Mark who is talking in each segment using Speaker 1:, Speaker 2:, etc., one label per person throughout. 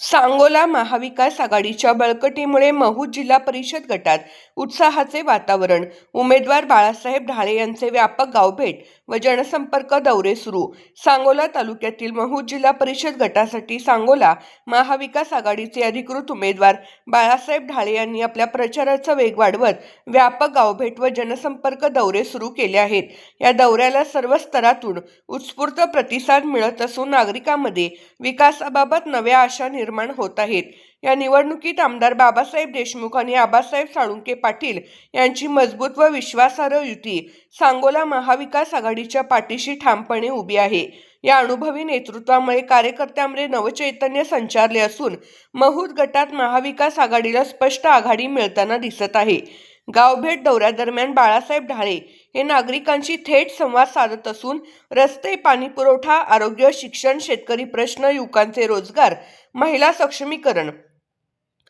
Speaker 1: सांगोला महाविकास आघाडीच्या बळकटीमुळे महू जिल्हा परिषद गटात उत्साहाचे वातावरण. उमेदवार बाळासाहेब ढाळे यांचे व्यापक गावभेट व जनसंपर्क दौरे सुरू. सांगोला तालुक्यातील महू जिल्हा परिषद गटासाठी सांगोला महाविकास आघाडीचे अधिकृत उमेदवार बाळासाहेब ढाळे यांनी आपल्या प्रचाराचा वेग वाढवत व्यापक गावभेट व जनसंपर्क दौरे सुरू केले आहेत. या दौऱ्याला सर्व स्तरातून उत्स्फूर्त प्रतिसाद मिळत असून नागरिकांमध्ये विकासाबाबत नव्या आशा निर्माण होत आहेत. या निवडणुकीत आमदार बाबासाहेब देशमुख आणि आबासाहेब साळुंके पाटील यांची मजबूत व विश्वासार्ह युती सांगोला महाविकास आघाडीच्या पाठीशी ठामपणे उभी आहे. या अनुभवी नेतृत्वामुळे कार्यकर्त्यांमध्ये नवचैतन्य संचारले असून महूद गटात महाविकास आघाडीला स्पष्ट आघाडी मिळताना दिसत आहे. गावभेट दौऱ्यादरम्यान बाळासाहेब ढाळे हे नागरिकांशी थेट संवाद साधत असून रस्ते पाणीपुरवठा आरोग्य शिक्षण शेतकरी प्रश्न युवकांचे रोजगार महिला सक्षमीकरण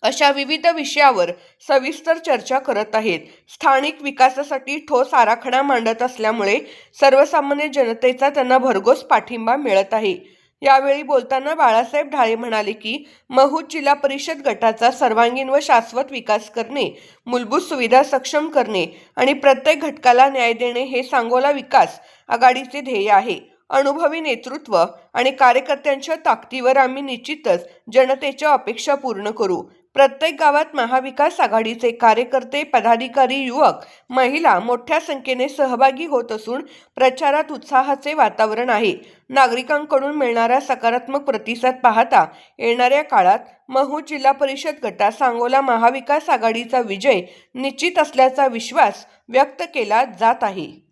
Speaker 1: अशा विविध विषयावर सविस्तर चर्चा करत आहेत. स्थानिक विकासासाठी ठोस आराखडा मांडत असल्यामुळे सर्वसामान्य जनतेचा त्यांना भरघोस पाठिंबा मिळत आहे. यावेळी बोलताना बाळासाहेब ढाळे म्हणाले की महूद जिल्हा परिषद गटाचा सर्वांगीण व शाश्वत विकास करणे मूलभूत सुविधा सक्षम करणे आणि प्रत्येक घटकाला न्याय देणे हे सांगोला विकास आघाडीचे ध्येय आहे. अनुभवी नेतृत्व आणि कार्यकर्त्यांच्या ताकदीवर आम्ही निश्चितच जनतेच्या अपेक्षा पूर्ण करू. प्रत्येक गावात महाविकास आघाडीचे कार्यकर्ते पदाधिकारी युवक महिला मोठ्या संख्येने सहभागी होत असून प्रचारात उत्साहाचे वातावरण आहे. नागरिकांकडून मिळणारा सकारात्मक प्रतिसाद पाहता येणाऱ्या काळात महू जिल्हा परिषद गटात सांगोला महाविकास आघाडीचा विजय निश्चित असल्याचा विश्वास व्यक्त केला जात आहे.